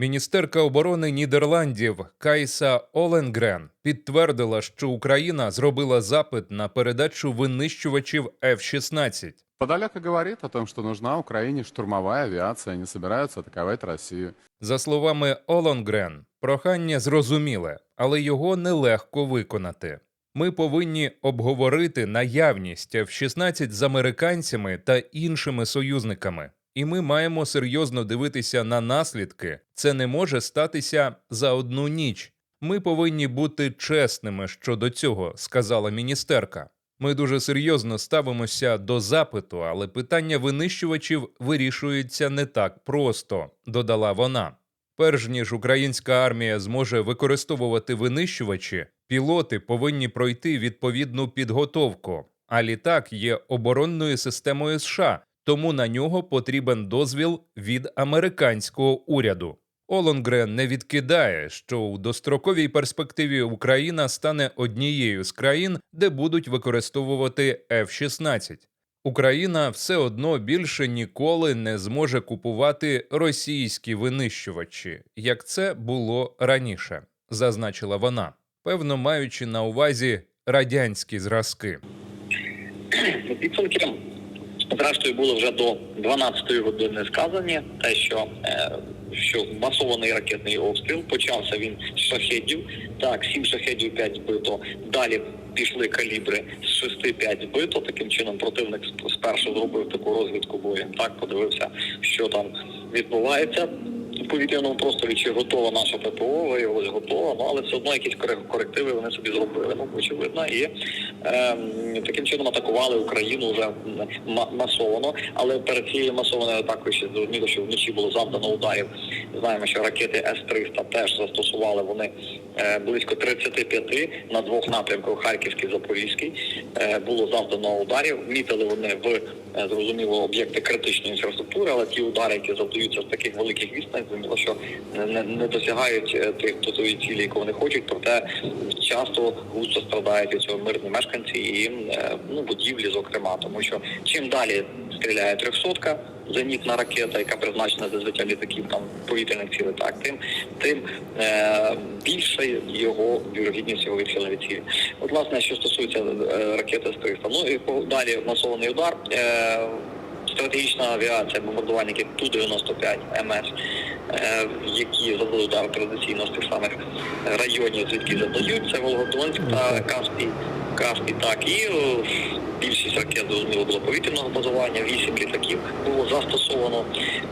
Міністерка оборони Нідерландів Кайса Оленгрен підтвердила, що Україна зробила запит на передачу винищувачів F-16. Подоляка говорит о том, что нужна Украине штурмовая авиация, они собираются атаковать Россию. За словами Оленгрен, прохання зрозуміле, але його нелегко виконати. Ми повинні обговорити наявність F-16 з американцями та іншими союзниками. І ми маємо серйозно дивитися на наслідки. Це не може статися за одну ніч. Ми повинні бути чесними щодо цього, сказала міністерка. Ми дуже серйозно ставимося до запиту, але питання винищувачів вирішується не так просто, додала вона. Перш ніж українська армія зможе використовувати винищувачі, пілоти повинні пройти відповідну підготовку. А літак є оборонною системою США, тому на нього потрібен дозвіл від американського уряду. Олонгрен не відкидає, що у достроковій перспективі Україна стане однією з країн, де будуть використовувати F-16. Україна все одно більше ніколи не зможе купувати російські винищувачі, як це було раніше, зазначила вона, певно маючи на увазі радянські зразки. Підсумки, зрештою, було вже до 12-ї години сказані, те, що, е, що масований ракетний обстріл почався він з шахедів. Так, 7 шахедів 5 збито. Далі пішли калібри з 6-5 збито. Таким чином противник сп- спершу зробив таку розвідку бою. Так, подивився, що там відбувається. В повітряному просторі чи готова наша ППО, виявилось готова, ну але все одно якісь корек- корективи вони собі зробили. Ну очевидно, і ем, таким чином атакували Україну вже ма- масовано. Але перед цією масованою атакою ще зрозуміло, що вночі було завдано ударів. Знаємо, що ракети С-300 теж застосували вони е, близько 35 на двох напрямках Харківський Запорізький. Е, було завдано ударів. Мітили вони в е, зрозуміло об'єкти критичної інфраструктури, але ті удари, які завдаються з таких великих відстаней, зрозуміло, що не, не, досягають е, тих тої цілі, яку вони хочуть, проте часто густо страдають від цього мирні мешканці і е, ну будівлі, зокрема, тому що чим далі стріляє трьохсотка. Зенітна ракета, яка призначена збиття літаків там повітряних цілей, так тим тим е, більше його вірогідність його відхилення від цілі. От власне, що стосується е, ракети з 300. Ну і далі масований удар. Е, Стратегічна авіація, бомбардувальники Ту-95 МС, е, які завдали удар традиційно з тих самих районів, звідки завдають, це Волгодонськ та Каспій. Каспій, так, і е, більшість ракет зрозуміло було повітряного базування, вісім літаків було застосовано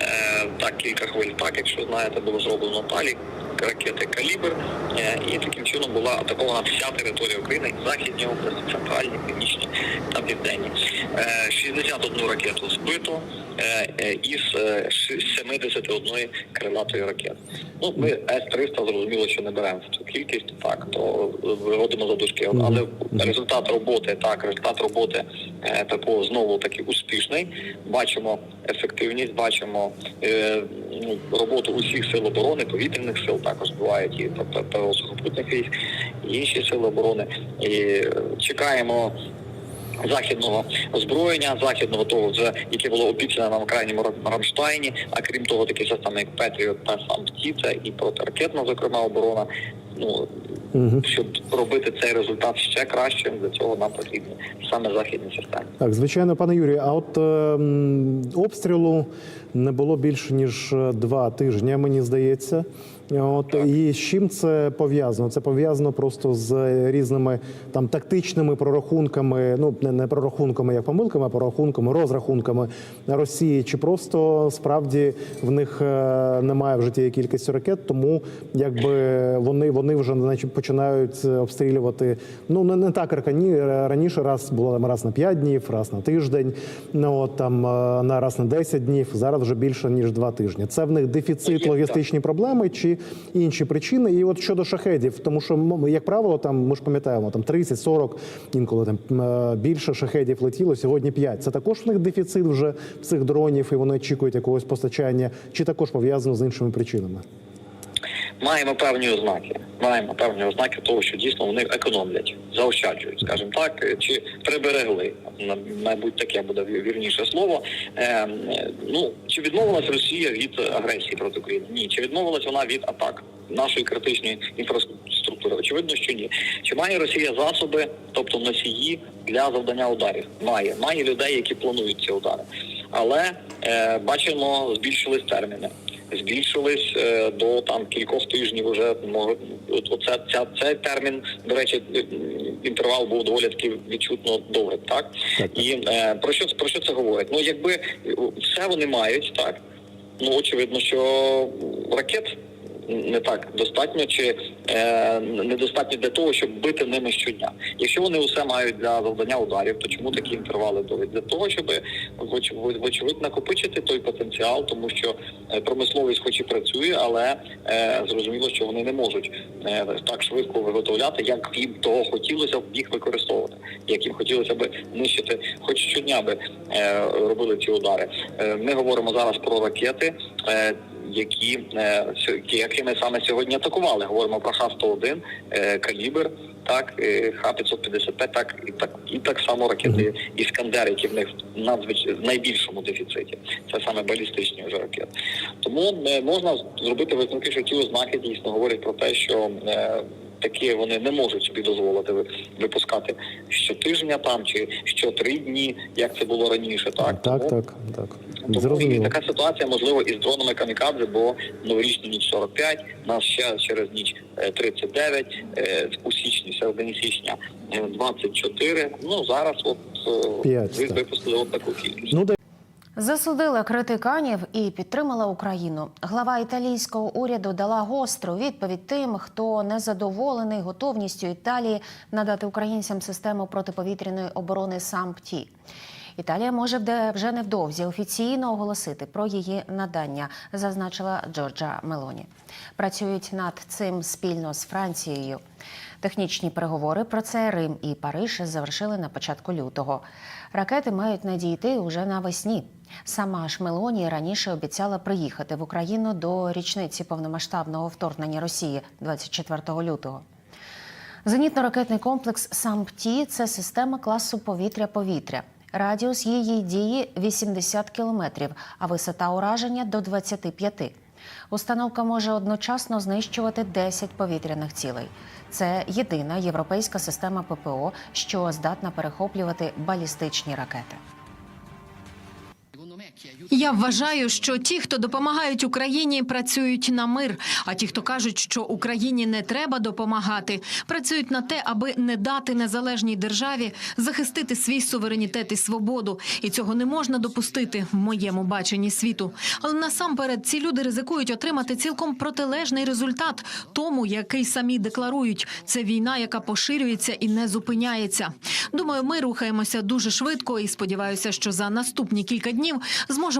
е, так кілька хвиль. Так, якщо знаєте, було зроблено далі ракети Калібр, е, і таким чином була атакована вся територія України, західні області, центральні, північні та південні. Е, 61 ракету збито е, е, із е, ши- 71 крилатої ракети. Ну, ми С-300 зрозуміло, що не беремо в цю кількість, так, то виводимо за дужки. Але результат роботи, так, результат роботи е, ППО знову таки успішний. Бачимо ефективність, бачимо е, ну, роботу усіх сил оборони, повітряних сил, також бувають і ПП ППО сухопутних військ, і інші сили оборони. І е, чекаємо західного озброєння, західного того, вже яке було обіцяно нам крайньому Рам- Рамштайні. А крім того, такі системи, як Петріот та сам птиця і протиракетна, зокрема, оборона. Ну Мгм. щоб робити цей результат ще кращим, для цього нам потрібні саме західні системи. Так, звичайно, пане Юрію, а от е, обстрілу не було більше ніж е, два тижні, мені здається. От і з чим це пов'язано? Це пов'язано просто з різними там тактичними прорахунками, ну не, не прорахунками як помилками, а прорахунками, розрахунками Росії. Чи просто справді в них е, немає в житті кількості ракет, тому якби вони, вони вже значить, починають обстрілювати. Ну не, не так рані- раніше. Раз було там раз на 5 днів, раз на тиждень. Ну от там е, на раз на 10 днів. Зараз вже більше ніж два тижні. Це в них дефіцит, логістичні проблеми чи інші причини. І от щодо шахедів, тому що як правило, там ми ж пам'ятаємо, там 30-40, інколи там е, більше шахедів летіло. Сьогодні 5. Це також в них дефіцит вже цих дронів, і вони очікують якогось постачання, чи також пов'язано з іншими причинами. Маємо певні ознаки. Маємо певні ознаки того, що дійсно вони економлять, заощаджують, скажімо так, чи приберегли. Мабуть, таке буде вірніше слово. Е, ну чи відмовилась Росія від агресії проти України? Ні. Чи відмовилась вона від атак нашої критичної інфраструктури? Очевидно, що ні. Чи має Росія засоби, тобто носії для завдання ударів? Має. Має людей, які планують ці удари. Але е, бачимо, збільшились терміни. Збільшились е, до там кількох тижнів. Уже оце ця цей термін. До речі, інтервал був доволі таки відчутно довгий, так Так, так. і е, про що про що це говорить? Ну якби е, все вони мають, так ну очевидно, що ракет не так достатньо чи е, недостатньо для того, щоб бити ними щодня. Якщо вони усе мають для завдання ударів, то чому такі інтервали довгі? Для того, щоб вочевидь накопичити той потенціал, тому що е, промисловість, хоч і працює, але е, зрозуміло, що вони не можуть е, так швидко виготовляти, як їм того хотілося б їх використовувати, як їм хотілося б нищити, хоч щодня би е, робили ці удари. Е, ми говоримо зараз про ракети. Е, які е, якими саме сьогодні атакували. Говоримо про Х-101, е, калібр, так, е, Х-555, так і так і так само ракети Іскандер, які в них надзвич... в найбільшому дефіциті. Це саме балістичні вже ракети. Тому е, можна зробити висновки, що ті ознаки дійсно говорять про те, що такі вони не можуть собі дозволити ви- випускати щотижня там чи що три дні, як це було раніше. Так, Так, Тому- так, так. Тому Зрозуміло. така ситуація можливо із дронами камікадзе, бо новорічну ніч 45, нас ще через ніч е, 39, е, у січні, середині січня е, 24. Ну зараз от е, П'ять, ви так. випустили от таку кількість. Ну, Засудила критиканів і підтримала Україну. Глава італійського уряду дала гостру відповідь тим, хто незадоволений готовністю Італії надати українцям систему протиповітряної оборони САМПТІ. Італія може вже невдовзі офіційно оголосити про її надання, зазначила Джорджа Мелоні. Працюють над цим спільно з Францією. Технічні переговори про це Рим і Париж завершили на початку лютого. Ракети мають надійти уже навесні. Сама ж Мелоні раніше обіцяла приїхати в Україну до річниці повномасштабного вторгнення Росії 24 лютого. Зенітно-ракетний комплекс САМПТІ це система класу повітря-повітря. Радіус її дії 80 кілометрів, а висота ураження до 25. Установка може одночасно знищувати 10 повітряних цілей. Це єдина європейська система ППО, що здатна перехоплювати балістичні ракети. Я вважаю, що ті, хто допомагають Україні, працюють на мир. А ті, хто кажуть, що Україні не треба допомагати, працюють на те, аби не дати незалежній державі захистити свій суверенітет і свободу. І цього не можна допустити в моєму баченні світу. Але насамперед ці люди ризикують отримати цілком протилежний результат тому, який самі декларують. Це війна, яка поширюється і не зупиняється. Думаю, ми рухаємося дуже швидко і сподіваюся, що за наступні кілька днів зможемо